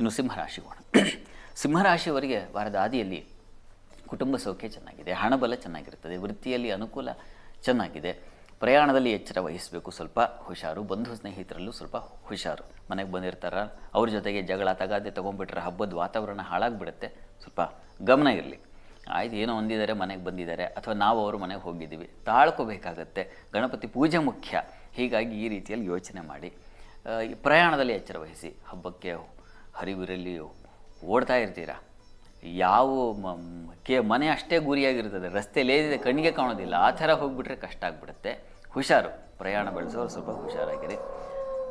ಇನ್ನು ಸಿಂಹರಾಶಿ ಹೋಣ ಸಿಂಹರಾಶಿಯವರಿಗೆ ವಾರದ ಆದಿಯಲ್ಲಿ ಕುಟುಂಬ ಸೌಖ್ಯ ಚೆನ್ನಾಗಿದೆ, ಹಣಬಲ ಚೆನ್ನಾಗಿರುತ್ತದೆ ವೃತ್ತಿಯಲ್ಲಿ ಅನುಕೂಲ ಚೆನ್ನಾಗಿದೆ, ಪ್ರಯಾಣದಲ್ಲಿ ಎಚ್ಚರ ವಹಿಸಬೇಕು, ಸ್ವಲ್ಪ ಹುಷಾರು, ಬಂಧು ಸ್ನೇಹಿತರಲ್ಲೂ ಸ್ವಲ್ಪ ಹುಷಾರು. ಮನೆಗೆ ಬಂದಿರ್ತಾರ, ಅವ್ರ ಜೊತೆಗೆ ಜಗಳ, ತಗಾದೆ ತೊಗೊಂಡ್ಬಿಟ್ರೆ ಹಬ್ಬದ ವಾತಾವರಣ ಹಾಳಾಗ್ಬಿಡುತ್ತೆ, ಸ್ವಲ್ಪ ಗಮನ ಇರಲಿ. ಆಯ್ತು, ಏನೋ ಹೊಂದಿದ್ದಾರೆ ಮನೆಗೆ ಬಂದಿದ್ದಾರೆ, ಅಥವಾ ನಾವು ಅವರು ಮನೆಗೆ ಹೋಗಿದ್ದೀವಿ, ತಾಳ್ಕೋಬೇಕಾಗತ್ತೆ. ಗಣಪತಿ ಪೂಜೆ ಮುಖ್ಯ, ಹೀಗಾಗಿ ಈ ರೀತಿಯಲ್ಲಿ ಯೋಚನೆ ಮಾಡಿ ಪ್ರಯಾಣದಲ್ಲಿ ಎಚ್ಚರ ವಹಿಸಿ, ಹಬ್ಬಕ್ಕೆ ಹರಿವಿರಲ್ಲಿ ಓಡ್ತಾ ಇರ್ತೀರ? ಯಾವ ಕೆ ಮನೆ ಅಷ್ಟೇ ಗುರಿಯಾಗಿರ್ತದೆ ರಸ್ತೆ ಲೇದಿದೆ ಕಣ್ಣಿಗೆ ಕಾಣೋದಿಲ್ಲ, ಆ ಥರ ಹೋಗ್ಬಿಟ್ರೆ ಕಷ್ಟ ಆಗಿಬಿಡುತ್ತೆ. ಹುಷಾರು, ಪ್ರಯಾಣ ಬೆಳೆಸೋರು ಸ್ವಲ್ಪ ಹುಷಾರಾಗಿರಿ.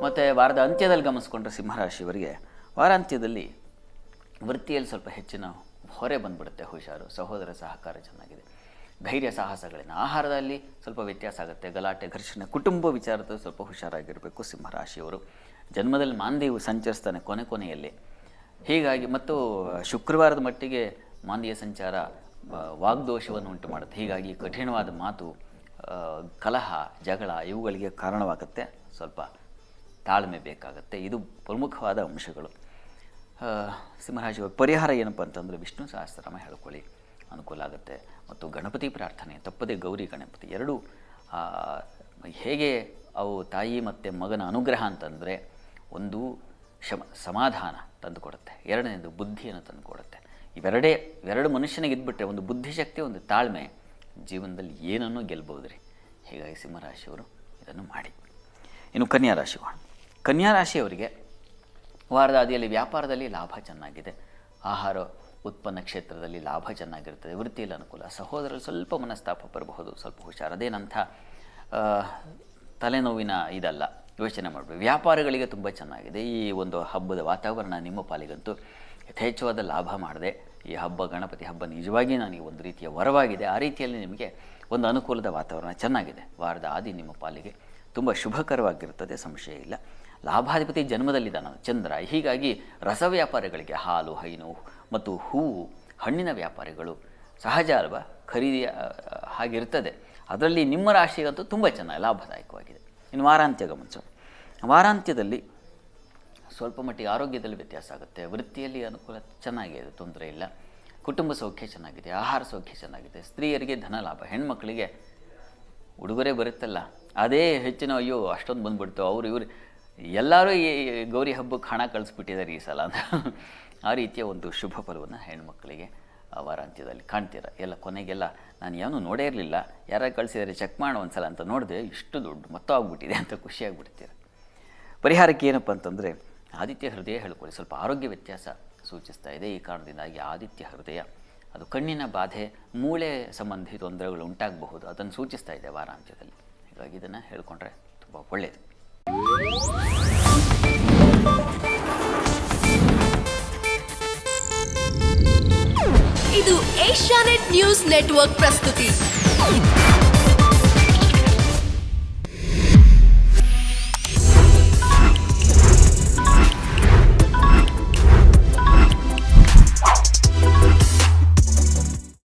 ಮತ್ತು ವಾರದ ಅಂತ್ಯದಲ್ಲಿ ಗಮನಿಸ್ಕೊಂಡ್ರೆ ಸಿಂಹರಾಶಿಯವರಿಗೆ, ವಾರಾಂತ್ಯದಲ್ಲಿ ವೃತ್ತಿಯಲ್ಲಿ ಸ್ವಲ್ಪ ಹೆಚ್ಚಿನ ಹೊರೆ ಬಂದ್ಬಿಡುತ್ತೆ, ಹುಷಾರು, ಸಹೋದರ ಸಹಕಾರ ಚೆನ್ನಾಗಿದೆ. ಧೈರ್ಯ ಸಾಹಸಗಳಿಂದ ಆಹಾರದಲ್ಲಿ ಸ್ವಲ್ಪ ವ್ಯತ್ಯಾಸ ಆಗುತ್ತೆ, ಗಲಾಟೆ, ಘರ್ಷಣೆ, ಕುಟುಂಬ ವಿಚಾರದಲ್ಲಿ ಸ್ವಲ್ಪ ಹುಷಾರಾಗಿರಬೇಕು ಸಿಂಹರಾಶಿಯವರು. ಜನ್ಮದಲ್ಲಿ ಮಾಂದೇವು ಸಂಚರಿಸ್ತಾನೆ ಕೊನೆ ಕೊನೆಯಲ್ಲಿ. ಹೀಗಾಗಿ ಮತ್ತು ಶುಕ್ರವಾರದ ಮಟ್ಟಿಗೆ ಮಾಂದಿಯ ಸಂಚಾರ ವಾಗ್ದೋಷವನ್ನು ಉಂಟು ಮಾಡುತ್ತೆ. ಹೀಗಾಗಿ ಕಠಿಣವಾದ ಮಾತು ಕಲಹ, ಜಗಳ ಇವುಗಳಿಗೆ ಕಾರಣವಾಗುತ್ತೆ. ಸ್ವಲ್ಪ ತಾಳ್ಮೆ ಬೇಕಾಗುತ್ತೆ. ಇದು ಪ್ರಮುಖವಾದ ಅಂಶಗಳು. ಸಿಂಹರಾಜ, ಪರಿಹಾರ ಏನಪ್ಪ ಅಂತಂದರೆ ವಿಷ್ಣು ಸಹಸ್ರನಾಮ ಹೇಳ್ಕೊಳ್ಳಿ. ಅನುಕೂಲ ಆಗುತ್ತೆ. ಮತ್ತು ಗಣಪತಿ ಪ್ರಾರ್ಥನೆ, ತಪ್ಪದೆ ಗೌರಿ, ಗಣಪತಿ ಎರಡೂ ಹೇಗೆ ಅವು ತಾಯಿ ಮತ್ತು ಮಗನ ಅನುಗ್ರಹ ಅಂತಂದರೆ ಒಂದು ಶಮ ಸಮಾಧಾನ ತಂದುಕೊಡುತ್ತೆ. ಎರಡನೇದು ಬುದ್ಧಿಯನ್ನು ತಂದುಕೊಡುತ್ತೆ. ಇವೆರಡೇ ಇವೆರಡು ಮನುಷ್ಯನಿಗೆ ಇದ್ಬಿಟ್ರೆ ಒಂದು ಬುದ್ಧಿಶಕ್ತಿ ಒಂದು ತಾಳ್ಮೆ ಜೀವನದಲ್ಲಿ ಏನನ್ನೂ ಗೆಲ್ಬೋದು ರೀ ಹೀಗಾಗಿ ಸಿಂಹರಾಶಿಯವರು ಇದನ್ನು ಮಾಡಿ. ಇನ್ನು ಕನ್ಯಾ ರಾಶಿ ಕನ್ಯಾ ರಾಶಿಯವರಿಗೆ ವಾರದ ಆದಿಯಲ್ಲಿ ವ್ಯಾಪಾರದಲ್ಲಿ ಲಾಭ ಚೆನ್ನಾಗಿದೆ. ಆಹಾರ ಉತ್ಪನ್ನ ಕ್ಷೇತ್ರದಲ್ಲಿ ಲಾಭ ಚೆನ್ನಾಗಿರ್ತದೆ ವೃತ್ತಿಯಲ್ಲಿ ಅನುಕೂಲ. ಸಹೋದರರು ಸ್ವಲ್ಪ ಮನಸ್ತಾಪ ಬರಬಹುದು. ಸ್ವಲ್ಪ ಹುಷಾರು. ಅದೇನಂಥ ಆ, ತಲೆನೋವಿನ ಇದಲ್ಲ. ಯೋಚನೆ ಮಾಡಬೇಕು. ವ್ಯಾಪಾರಿಗಳಿಗೆ ತುಂಬ ಚೆನ್ನಾಗಿದೆ. ಈ ಒಂದು ಹಬ್ಬದ ವಾತಾವರಣ ನಿಮ್ಮ ಪಾಲಿಗಂತೂ ಯಥೇಚ್ಛವಾದ ಲಾಭ ಮಾಡಿದೆ, ಈ ಹಬ್ಬ ಗಣಪತಿ ಹಬ್ಬ ನಿಜವಾಗಿ ನನಗೆ ಒಂದು ರೀತಿಯ ವರವಾಗಿದೆ. ಆ ರೀತಿಯಲ್ಲಿ ನಿಮಗೆ ಒಂದು ಅನುಕೂಲದ ವಾತಾವರಣ ಚೆನ್ನಾಗಿದೆ. ವಾರದ ಆದಿ ನಿಮ್ಮ ಪಾಲಿಗೆ ತುಂಬ ಶುಭಕರವಾಗಿರುತ್ತದೆ, ಸಂಶಯ ಇಲ್ಲ. ಲಾಭಾಧಿಪತಿ ಜನ್ಮದಲ್ಲಿದ್ದಾನ ಚಂದ್ರ. ಹೀಗಾಗಿ ರಸ ವ್ಯಾಪಾರಿಗಳಿಗೆ ಹಾಲು, ಹೈನು ಮತ್ತು ಹೂವು, ಹಣ್ಣಿನ ವ್ಯಾಪಾರಿಗಳು ಸಹಜ ಅಲ್ವಾ? ಖರೀದಿ ಹಾಗಿರ್ತದೆ. ಅದರಲ್ಲಿ ನಿಮ್ಮ ರಾಶಿಗಂತೂ ತುಂಬ ಚೆನ್ನಾಗಿ ಲಾಭದಾಯಕವಾಗಿದೆ. ಇನ್ನು ವಾರಾಂತ್ಯ ಗಮನಿಸೋಣ ವಾರಾಂತ್ಯದಲ್ಲಿ ಸ್ವಲ್ಪ ಮಟ್ಟಿಗೆ ಆರೋಗ್ಯದಲ್ಲಿ ವ್ಯತ್ಯಾಸ ಆಗುತ್ತೆ. ವೃತ್ತಿಯಲ್ಲಿ ಅನುಕೂಲ ಚೆನ್ನಾಗಿದೆ ತೊಂದರೆ ಇಲ್ಲ. ಕುಟುಂಬ ಸೌಖ್ಯ ಚೆನ್ನಾಗಿದೆ, ಆಹಾರ ಸೌಖ್ಯ ಚೆನ್ನಾಗಿದೆ, ಸ್ತ್ರೀಯರಿಗೆ ಧನ ಲಾಭ, ಹೆಣ್ಮಕ್ಳಿಗೆ ಉಡುಗೊರೆ ಬರುತ್ತಲ್ಲ. ಅದೇ ಹೆಚ್ಚಿನ ಅಯ್ಯೋ, ಅಷ್ಟೊಂದು ಬಂದುಬಿಡ್ತು. ಅವರು ಇವರು, ಎಲ್ಲರೂ ಈ ಗೌರಿ ಹಬ್ಬಕ್ಕೆ ಹಣ ಕಳಿಸ್ಬಿಟ್ಟಿದ್ದಾರೆ ಈ ಸಲ ಅಂತ. ಆ ರೀತಿಯ ಒಂದು ಶುಭ ಫಲವನ್ನು ಹೆಣ್ಮಕ್ಕಳಿಗೆ ವಾರಾಂತ್ಯದಲ್ಲಿ ಕಾಣ್ತೀರ. ಎಲ್ಲ ಕೊನೆಗೆಲ್ಲ ನಾನು ಏನೂ ನೋಡೇ ಇರಲಿಲ್ಲ. ಯಾರು ಕಳಿಸಿದರೆ ಚೆಕ್ ಮಾಡೋ ಒಂದು ಸಲ ಅಂತ ನೋಡಿದೆ ಇಷ್ಟು ದೊಡ್ಡ ಮೊತ್ತ ಆಗ್ಬಿಟ್ಟಿದೆ ಅಂತ ಖುಷಿಯಾಗ್ಬಿಡ್ತೀರ. ಪರಿಹಾರಕ್ಕೆ ಏನಪ್ಪ ಅಂತಂದರೆ, ಆದಿತ್ಯ ಹೃದಯ ಹೇಳ್ಕೊಳ್ಳಿ. ಸ್ವಲ್ಪ ಆರೋಗ್ಯ ವ್ಯತ್ಯಾಸ ಸೂಚಿಸ್ತಾ ಇದೆ ಈ ಕಾರಣದಿಂದಾಗಿ ಆದಿತ್ಯ ಹೃದಯ. ಅದು ಕಣ್ಣಿನ ಬಾಧೆ, ಮೂಳೆ ಸಂಬಂಧಿ ತೊಂದರೆಗಳು ಉಂಟಾಗಬಹುದು. ಅದನ್ನು ಸೂಚಿಸ್ತಾ ಇದೆ ವಾರಾಂತ್ಯದಲ್ಲಿ. ಹೀಗಾಗಿ ಇದನ್ನು ಹೇಳ್ಕೊಂಡ್ರೆ ತುಂಬ ಒಳ್ಳೆಯದು ಇದು ಏಷ್ಯಾನೆಟ್ ನ್ಯೂಸ್ ನೆಟ್ವರ್ಕ್ ಪ್ರಸ್ತುತಿ.